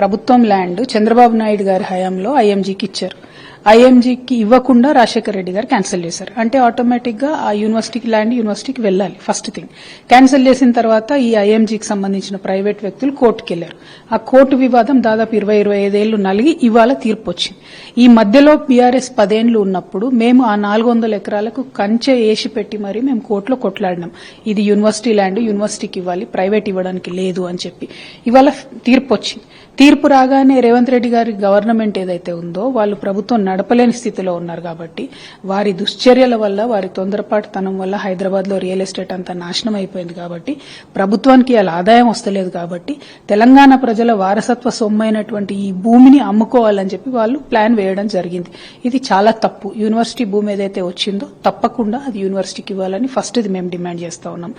ప్రభుత్వం ల్యాండ్ చంద్రబాబు నాయుడు గారి హయాంలో ఐఎంజీకి ఇచ్చారు. ఐఎంజీకి ఇవ్వకుండా రాజశేఖర రెడ్డి గారు క్యాన్సిల్ చేశారు. అంటే ఆటోమేటిక్గా ఆ యూనివర్సిటీకి ల్యాండ్ యూనివర్సిటీకి వెళ్ళాలి ఫస్ట్ థింగ్ క్యాన్సిల్ చేసిన తర్వాత ఈ ఐఎంజీకి సంబంధించిన ప్రైవేట్ వ్యక్తులు కోర్టుకు వెళ్ళారు ఆ కోర్టు వివాదం దాదాపు ఇరవై ఇరవై ఐదేళ్ళు నలిగి ఇవాళ తీర్పు వచ్చింది. ఈ మధ్యలో బీఆర్ఎస్ పదేళ్ళు ఉన్నప్పుడు మేము ఆ నాలుగు వందల ఎకరాలకు కంచె వేసి పెట్టి మరీ మేము కోర్టులో కొట్లాడినాం. ఇది యూనివర్సిటీ ల్యాండ్ యూనివర్సిటీకి ఇవ్వాలి ప్రైవేట్ ఇవ్వడానికి లేదు అని చెప్పి. ఇవాళ తీర్పు వచ్చింది. తీర్పు రాగానే రేవంత్ రెడ్డి గారి గవర్నమెంట్ ఏదైతే ఉందో వాళ్ళు ప్రభుత్వం నడపలేని స్థితిలో ఉన్నారు కాబట్టి వారి దుశ్చర్యల వల్ల వారి తొందరపాటుతనం వల్ల హైదరాబాద్లో రియల్ ఎస్టేట్ అంతా నాశనం అయిపోయింది కాబట్టి ప్రభుత్వానికి అలా ఆదాయం వస్తలేదు కాబట్టి తెలంగాణ ప్రజల వారసత్వ సొమ్మైనటువంటి ఈ భూమిని అమ్ముకోవాలని చెప్పి వాళ్ళు ప్లాన్ వేయడం జరిగింది. ఇది చాలా తప్పు. యూనివర్సిటీ భూమి ఏదైతే వచ్చిందో తప్పకుండా అది యూనివర్సిటీకి ఇవ్వాలని ఫస్ట్ ఇది మేము డిమాండ్ చేస్తా ఉన్నాం.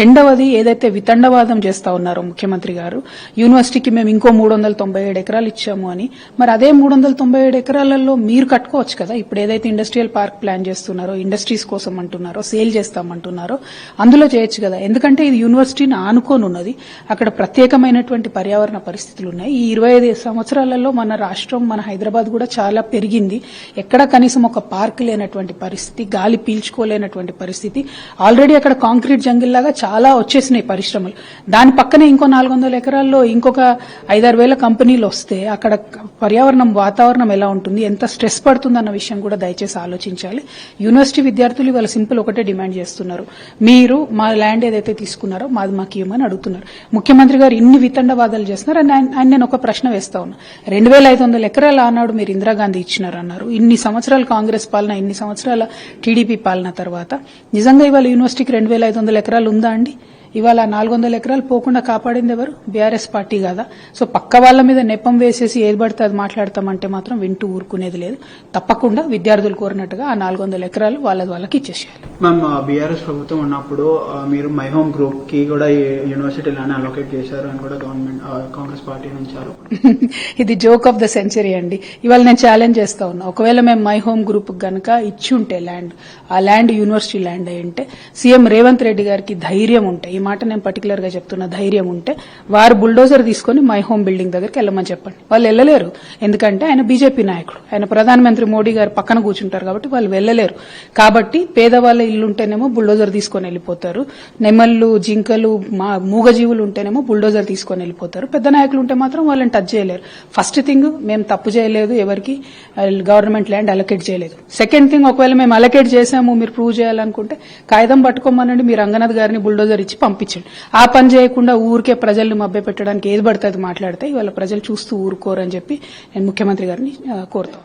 రెండవది ఏదైతే వితండవాదం చేస్తా ఉన్నారో ముఖ్యమంత్రి గారు యూనివర్సిటీకి మేము ఇంకో మూడు వందల తొంభై ఏడు ఎకరాలు ఇచ్చాము అని. మరి అదే మూడు వందల తొంభై ఏడు ఎకరాలలో మీరు కట్టుకోవచ్చు కదా? ఇప్పుడు ఏదైతే ఇండస్ట్రియల్ పార్క్ ప్లాన్ చేస్తున్నారో ఇండస్ట్రీస్ కోసం అంటున్నారో సేల్ చేస్తామంటున్నారో అందులో చేయొచ్చు కదా? ఎందుకంటే ఇది యూనివర్సిటీని ఆనుకొని ఉన్నది అక్కడ ప్రత్యేకమైనటువంటి పర్యావరణ పరిస్థితులు ఉన్నాయి. ఈ ఇరవై ఐదు సంవత్సరాలలో మన రాష్ట్రం మన హైదరాబాద్ కూడా చాలా పెరిగింది. ఎక్కడ కనీసం ఒక పార్క్ లేనటువంటి పరిస్థితి గాలి పీల్చుకోలేనటువంటి పరిస్థితి ఆల్రెడీ అక్కడ కాంక్రీట్ జంగిల్ లాగా చాలా వచ్చేసినాయి పరిశ్రమలు. దాని పక్కనే ఇంకో నాలుగు వందల ఎకరాల్లో ఇంకొక ఐదారు వేల కంపెనీలు వస్తే అక్కడ పర్యావరణం వాతావరణం ఎలా ఉంటుంది ఎంత స్ట్రెస్ పడుతుంది అన్న విషయం కూడా దయచేసి ఆలోచించాలి. యూనివర్సిటీ విద్యార్థులు ఇవాళ సింపుల్ ఒకటే డిమాండ్ చేస్తున్నారు. మీరు మా ల్యాండ్ ఏదైతే తీసుకున్నారో మాది మాకు ఇవ్వమని అడుగుతున్నారు. ముఖ్యమంత్రి గారు ఇన్ని వితండవాదాలు చేస్తున్నారు. అని ఆయన- నేను ఒక ప్రశ్న వేస్తా ఉన్నా. రెండు వేల ఐదు వందల ఎకరాల ఆనాడు మీరు ఇందిరాగాంధీ ఇచ్చినారు అన్నారు ఇన్ని సంవత్సరాలు కాంగ్రెస్ పాలన ఇన్ని సంవత్సరాల టీడీపీ పాలన తర్వాత నిజంగా ఇవాళ యూనివర్సిటీకి రెండు వేల ఐదు వందల ఎకరాలు ఉందా అండి? ఇవాళ నాలుగు వందల ఎకరాలు పోకుండా కాపాడింది ఎవరు? బీఆర్ఎస్ పార్టీ కదా? సో పక్క వాళ్ళ మీద నెపం వేసేసి ఏది పడితే అది మాట్లాడతామంటే మాత్రం వింటూ ఊరుకునేది లేదు. తప్పకుండా విద్యార్థులు కోరినట్టుగా ఆ నాలుగు వందల ఎకరాలు వాళ్ళ వాళ్ళకి ఇచ్చేసేయాలి. మ్యామ్ బీఆర్ఎస్ uh, ప్రభుత్వం ఉన్నప్పుడు uh, మీరు మై హోమ్ గ్రూప్కి కూడా యూనివర్సిటీ యూనివర్సిటీలను అలొకేట్ చేశారు అని కూడా గవర్నమెంట్ uh, కాంగ్రెస్ పార్టీ నుంచి ఇది జోక్ ఆఫ్ ద సెంచరీ అండి. ఇవాళ నేను ఛాలెంజ్ చేస్తా ఉన్నా. ఒకవేళ మేము మై హోమ్ గ్రూప్ గనక ఇచ్చి ఉంటే ల్యాండ్ ఆ ల్యాండ్ యూనివర్సిటీ ల్యాండ్ అయి ఉంటే సీఎం రేవంత్ రెడ్డి గారికి ధైర్యం ఉంటే ఈ మాట నేను పర్టికులర్గా చెప్తున్నా ధైర్యం ఉంటే వారు బుల్డోజర్ తీసుకొని మై హోమ్ బిల్డింగ్ దగ్గరికి వెళ్ళమని చెప్పండి. వాళ్ళు వెళ్ళలేరు. ఎందుకంటే ఆయన బీజేపీ నాయకుడు. ఆయన ప్రధానమంత్రి మోడీ గారు పక్కన కూర్చుంటారు కాబట్టి వాళ్ళు వెళ్ళలేరు. కాబట్టి పేదవాళ్ళ ఇల్లు ఉంటేనేమో బుల్డోజర్ తీసుకొని వెళ్ళిపోతారు. నెమళ్ళు జింకలు మా మూగజీవులు ఉంటేనేమో బుల్డోజర్ తీసుకొని వెళ్ళిపోతారు. పెద్ద నాయకులు ఉంటే మాత్రం వాళ్ళని టచ్ చేయలేరు. ఫస్ట్ థింగ్ మేము తప్పు చేయలేదు ఎవరికి గవర్నమెంట్ ల్యాండ్ అలొకేట్ చేయలేదు. సెకండ్ థింగ్ ఒకవేళ మేము అలొకేట్ చేసాము మీరు ప్రూవ్ చేయాలనుకుంటే కాగితం పట్టుకోమనండి మీరు రంగనాథ్ గారిని బుల్డోజర్ ఇచ్చి పంపించండి. ఆ పని చేయకుండా ఊరికే ప్రజల్ని మభ్య పెట్టడానికి ఏది పడుతుంది మాట్లాడితే ఇవాళ ప్రజలు చూస్తూ ఊరుకోరని చెప్పి నేను ముఖ్యమంత్రి గారిని కోరుతాం